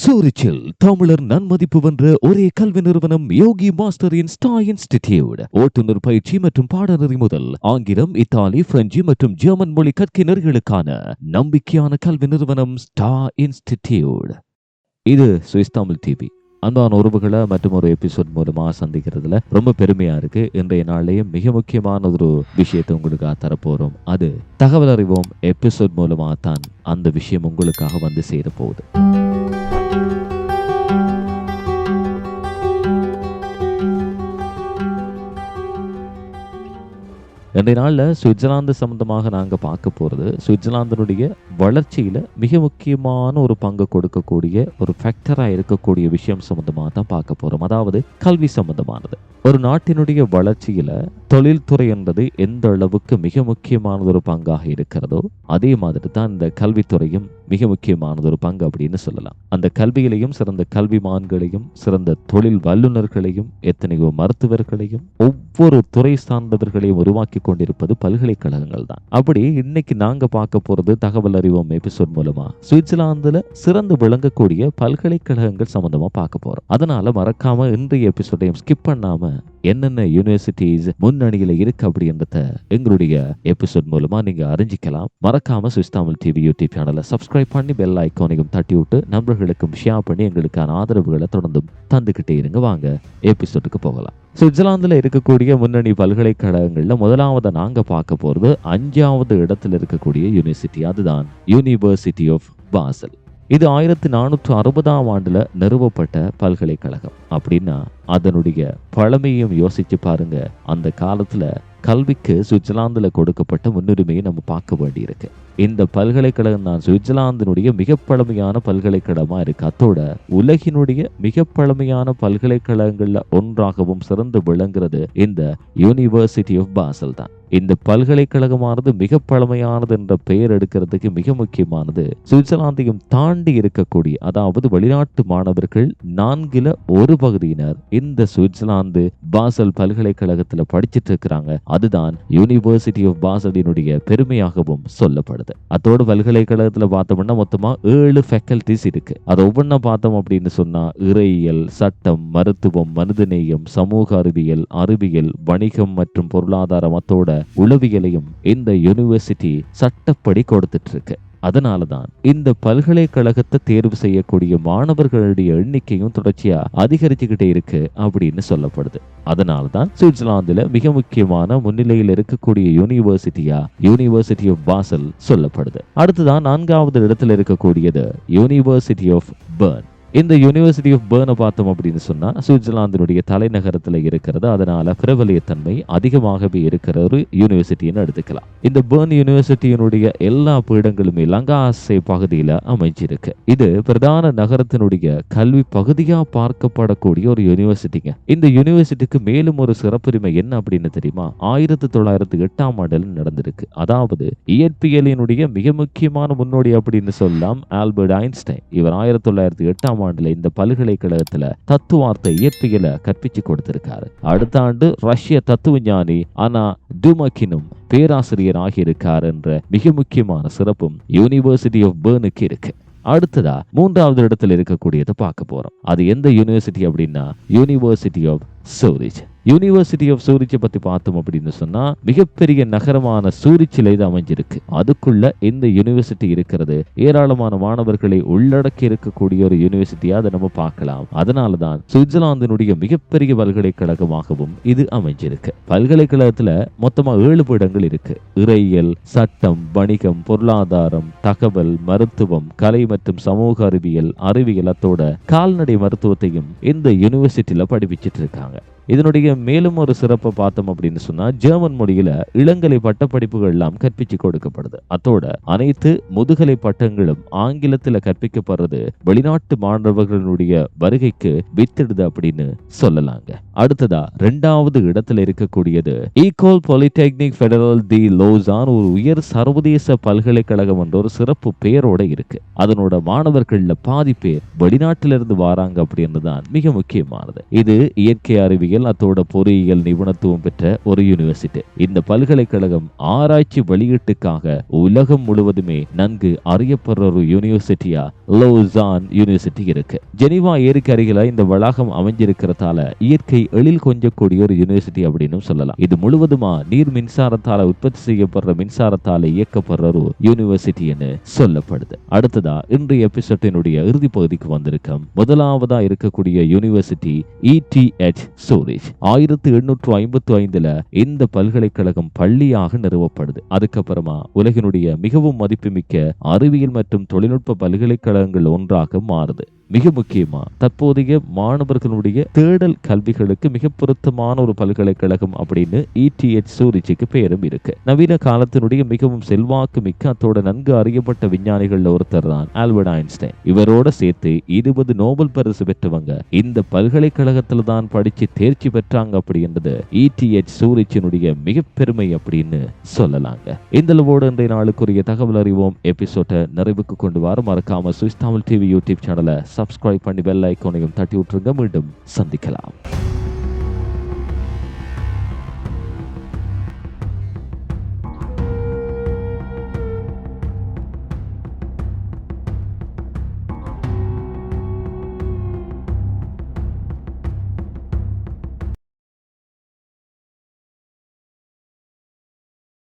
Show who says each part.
Speaker 1: சூரிச்சில் தமிழர் நன்மதிப்பு வென்ற ஒரே கல்வி நிறுவனம் யோகி மாஸ்டரின் ஸ்டா இன்ஸ்டிடியூட். ஓட்டுநர் பயிற்சி மற்றும் பாடநெறி முதல் ஆங்கிலம் இத்தாலி பிரெஞ்சு மற்றும் ஜெர்மன் மொழி கற்கினர்களுக்கான நம்பிக்கையான கல்வி நிறுவனம் ஸ்டா இன்ஸ்டிடியூட். இது சுவிஸ் தமிழ் டிவி அன்பான உறவுகளை மற்றும் ஒரு எபிசோட் மூலமா சந்திக்கிறதுல ரொம்ப பெருமையா இருக்கு. இன்றைய நாள்லயும் மிக முக்கியமான ஒரு விஷயத்தை உங்களுக்காக தரப்போறோம். அது தகவல் அறிவோம். எபிசோட் மூலமா தான் அந்த விஷயம் உங்களுக்காக வந்து சேர போகுது இன்றைய நாளில் சுவிட்சர்லாந்து சம்பந்தமாக நாங்கள் பார்க்க போகிறது சுவிட்சர்லாந்தினுடைய வளர்ச்சியில் மிக முக்கியமான ஒரு பங்கு கொடுக்கக்கூடிய ஒரு ஃபேக்டராக இருக்கக்கூடிய விஷயம் சம்பந்தமாக தான் பார்க்க போகிறோம் அதாவது கல்வி சம்பந்தமானது. ஒரு நாட்டினுடைய வளர்ச்சியில் தொழில்துறை என்பது எந்த அளவுக்கு மிக முக்கியமானது ஒரு பங்காக இருக்கிறதோ அதே மாதிரி தான் இந்த கல்வித்துறையும் மிக முக்கியமானது ஒரு பங்கு அப்படின்னு சொல்லலாம். அந்த கல்வியிலையும் சிறந்த கல்விமான்களையும் சிறந்த தொழில் வல்லுநர்களையும் எத்தனையோ மருத்துவர்களையும் ஒவ்வொரு துறை சார்ந்தவர்களையும் உருவாக்கி கொண்டிருப்பது பல்கலைக்கழகங்கள் தான். அப்படி இன்னைக்கு நாங்க பார்க்க போறது தகவல் அறிவோம் எபிசோட் மூலமா. சுவிட்சர்லாந்துல சிறந்து விளங்கக்கூடிய பல்கலைக்கழகங்கள் சம்பந்தமா பார்க்க போறோம். அதனால மறக்காம இன்றைய எபிசோடையும் ஸ்கிப் பண்ணாம என்னென்ன யூனிவர்சிட்டிஸ் முன்னணியில இருக்கு அப்படின்றத எங்களுடைய எபிசோட் மூலமா நீங்க அறிஞ்சிக்கலாம். மறக்காம சுவிஸ் தமிழ் டிவி யூடியூப் சேனலை சப்ஸ்கிரைப் பண்ணி பெல் ஐக்கானையும் தட்டி விட்டு நண்பர்களுக்கும் ஷேர் பண்ணி எங்களுக்கான ஆதரவுகளை தொடர்ந்தும் தந்துகிட்டே இருங்க. வாங்க எபிசோடுக்கு போகலாம். சுவிட்சர்லாந்தில் இருக்கக்கூடிய முன்னணி பல்கலைக்கழகங்களில் முதலாவது நாங்கள் பார்க்க போகிறது அஞ்சாவது இடத்துல இருக்கக்கூடிய யூனிவர்சிட்டி அதுதான் யூனிவர்சிட்டி ஆஃப் பாசல் இது ஆயிரத்தி நானூற்று அறுபதாம் ஆண்டில் நிறுவப்பட்ட பல்கலைக்கழகம். அப்படின்னா அதனுடைய பழமையும் யோசிச்சு பாருங்க. அந்த காலத்தில் கல்விக்கு சுவிட்சர்லாந்தில் கொடுக்கப்பட்ட முன்னுரிமையை நம்ம பார்க்க வேண்டியிருக்கு. இந்த பல்கலைக்கழகம் தான் சுவிட்சர்லாந்தினுடைய மிக பழமையான பல்கலைக்கழகமாக இருக்கு. அத்தோட உலகினுடைய மிக பழமையான பல்கலைக்கழகங்களில் ஒன்றாகவும் சிறந்து விளங்குறது இந்த யூனிவர்சிட்டி ஆஃப் பாசல் தான். இந்த பல்கலைக்கழகமானது மிக பழமையானது என்ற பெயர் எடுக்கிறதுக்கு மிக முக்கியமானது. சுவிட்சர்லாந்தையும் தாண்டி இருக்கக்கூடிய அதாவது வெளிநாட்டு மாணவர்கள் நான்கில ஒரு பகுதியினர் இந்த சுவிட்சர்லாந்து பாசல் பல்கலைக்கழகத்துல படிச்சிட்டு இருக்கிறாங்க அதுதான் யூனிவர்சிட்டி ஆஃப் பாசலினுடைய பெருமையாகவும் சொல்லப்படுது. அதோட பல்கலைக்கழகத்துல பார்த்தோம்னா மொத்தமா ஏழு ஃபேக்கல்டிஸ் இருக்கு. அதை ஒவ்வொன்றா பார்த்தோம் அப்படின்னு சொன்னா இறையியல் சட்டம் மருத்துவம் மனிதநேயம் சமூக அறிவியல் அறிவியல் வணிகம் மற்றும் பொருளாதாரம் அத்தோட உளவியலையும் இந்த யூனிவர்சிட்டி சட்டப்படி கொடுத்துட்டு இருக்கு அதனால தான் இந்த பல்கலைக்கழகத்தை தேர்வு செய்யக்கூடிய மாணவர்களுடைய எண்ணிக்கையும் தொடர்ச்சியா அதிகரிச்சுக்கிட்டே இருக்கு அப்படின்னு சொல்லப்படுது. அதனால தான் சுவிட்சர்லாந்துல மிக முக்கியமான முன்னிலையில் இருக்கக்கூடிய யூனிவர்சிட்டியா யூனிவர்சிட்டி ஆஃப் பாசல் சொல்லப்படுது. அடுத்துதான் நான்காவது இடத்துல இருக்கக்கூடியது யூனிவர்சிட்டி ஆஃப் பர்ன் இந்த யூனிவர்சிட்டி ஆஃப் பேர்னை பார்த்தோம் அப்படின்னு சொன்னா சுவிட்சர்லாந்தினுடைய தலைநகரத்துல இருக்கிறது. அதனால பிரபலியத்தன்மை அதிகமாகவே இருக்கிற ஒரு யூனிவர்சிட்டின்னு எடுத்துக்கலாம். இந்த பேர்ன் யூனிவர்சிட்டியினுடைய எல்லா பீடங்களுமே லங்காசே பகுதியில அமைஞ்சிருக்கு. இது பிரதான நகரத்தினுடைய கல்வி பகுதியா பார்க்கப்படக்கூடிய ஒரு யூனிவர்சிட்டிங்க இந்த யூனிவர்சிட்டிக்கு மேலும் ஒரு சிறப்புரிமை என்ன அப்படின்னு தெரியுமா? ஆயிரத்தி தொள்ளாயிரத்தி எட்டாம் ஆண்டில் நடந்திருக்கு. அதாவது இயற்பியலினுடைய மிக முக்கியமான முன்னோடி அப்படின்னு சொல்லலாம் ஆல்பர்ட் ஐன்ஸ்டைன். இவர் ஆயிரத்தி தொள்ளாயிரத்தி எட்டாம் ஆண்டுல இந்த பல்கலைக்கழகத்துல தத்துவார்த்த இயற்பியலை கற்பிச்சு கொடுத்திருக்காரு. அடுத்த ஆண்டு ரஷ்ய தத்துவ ஞானி ஆனா டுமக்கினும் பேராசிரியர் ஆகியிருக்கார் என்ற மிக முக்கியமான சிறப்பும் யூனிவர்சிட்டி ஆஃப் பேர்னுக்கு இருக்கு. அடுத்ததா மூன்றாவது இடத்துல இருக்கக்கூடியதை பார்க்க போறோம். அது எந்த யூனிவர்சிட்டி அப்படின்னா university of Zurich university of சூரிச்சை பத்தி பார்த்தோம் அப்படின்னு சொன்னா மிகப்பெரிய நகரமான சூரிச்சில் இது அமைஞ்சிருக்கு. அதுக்குள்ள இந்த யூனிவர்சிட்டி இருக்கிறது. ஏராளமான மாணவர்களை உள்ளடக்கி இருக்கக்கூடிய ஒரு யூனிவர்சிட்டியா அதை நம்ம பார்க்கலாம். அதனாலதான் சுவிட்சர்லாந்தினுடைய மிகப்பெரிய பல்கலைக்கழகமாகவும் இது அமைஞ்சிருக்கு. பல்கலைக்கழகத்துல மொத்தமா ஏழு பீடங்கள் இருக்கு. இறையியல் சட்டம் வணிகம் பொருளாதாரம் தகவல் மருத்துவம் கலை மற்றும் சமூக அறிவியல் அறிவியல் அத்தோட கால்நடை மருத்துவத்தையும் இந்த யூனிவர்சிட்டியில படிப்பிச்சிட்டு இருக்காங்க. இதனுடைய மேலும் ஒரு சிறப்பை பார்த்தோம் அப்படின்னு சொன்னா ஜெர்மன் மொழியில இளங்கலை பட்டப்படிப்புகள் எல்லாம் கற்பிச்சு கொடுக்கப்படுது. அத்தோட அனைத்து முதுகலை பட்டங்களும் ஆங்கிலத்துல கற்பிக்கப்படுறது வெளிநாட்டு மாணவர்களுடைய வருகைக்கு வித்திடுது அப்படின்னு சொல்லலாங்க. அடுத்ததா ரெண்டாவது இடத்துல இருக்கக்கூடியது ஈகோல் பாலிடெக்னிக் பெடரல் தி லோசான் ஒரு உயர் சர்வதேச பல்கலைக்கழகம் என்ற ஒரு சிறப்பு பெயரோட இருக்கு. அதனோட மாணவர்கள்ல பாதி பேர் வெளிநாட்டிலிருந்து வராங்க அப்படின்னு தான் மிக முக்கியமானது. இது இயற்கை அறிவியல் அறிவியல் அத்தோட பொறியியல் நிபுணத்துவம் பெற்ற ஒரு யூனிவர்சிட்டி இந்த பல்கலைக்கழகம் ஆராய்ச்சி வெளியீட்டுக்காக உலகம் முழுவதுமே நன்கு அறியப்படுற ஒரு யூனிவர்சிட்டியா லோசான் யூனிவர்சிட்டி இருக்கு. ஜெனிவா ஏரிக்கு அருகில இந்த வளாகம் அமைஞ்சிருக்கிறதால இயற்கை எழில் கொஞ்சக்கூடிய ஒரு யூனிவர்சிட்டி அப்படின்னு சொல்லலாம். இது முழுவதுமா நீர் மின்சாரத்தால உற்பத்தி செய்யப்படுற மின்சாரத்தால இயக்கப்படுற ஒரு யூனிவர்சிட்டின்னு சொல்லப்படுது. அடுத்ததா இன்றைய எபிசோட்டினுடைய இறுதி பகுதிக்கு வந்திருக்கோம் முதலாவதா இருக்கக்கூடிய யூனிவர்சிட்டி இடிஎச் சூரிச் ஆயிரத்தி எண்ணூற்று ஐம்பத்தி ஐந்துல இந்த பல்கலைக்கழகம் பள்ளியாக நிறுவப்படுது. அதுக்கப்புறமா உலகினுடைய மிகவும் மதிப்புமிக்க அறிவியல் மற்றும் தொழில்நுட்ப பல்கலைக்கழகங்கள் ஒன்றாக மாறுது. மிக முக்கியமா தற்போதைய மாணவர்களுடைய தேடல் கல்விகளுக்கு மிக பொருத்தமான ஒரு பல்கலைக்கழகம் அப்படின்னு இடிஎச் சூரிச்சுக்கு பெயரும் இருக்கு. நவீன காலத்தினுடைய மிகவும் செல்வாக்கு மிக்க அத்தோட நன்கு அறியப்பட்ட விஞ்ஞானிகள்ல ஒருத்தர் தான் ஆல்பர்ட் ஐன்ஸ்டைன். இவரோட சேர்த்து இருபது நோபல் பரிசு பெற்றவங்க இந்த பல்கலைக்கழகத்துல தான் படிச்சு தேர்ச்சி பெற்றாங்க அப்படின்றது இடிஎச் சூரிச்சினுடைய மிக பெருமை அப்படின்னு சொல்லலாங்க. இந்த அளவோடு இன்றைய நாளுக்குரிய தகவல் அறிவோம். எபிசோட்டை நிறைவுக்கு கொண்டு வர மறக்காம சுவிஸ் தமிழ் டிவி யூடியூப் சேனலை சப்ஸ்கிரைப் பண்ணி பெல் ஐக்கோனையும் தட்டி விட்டுருங்க. மீண்டும் சந்திக்கலாம்.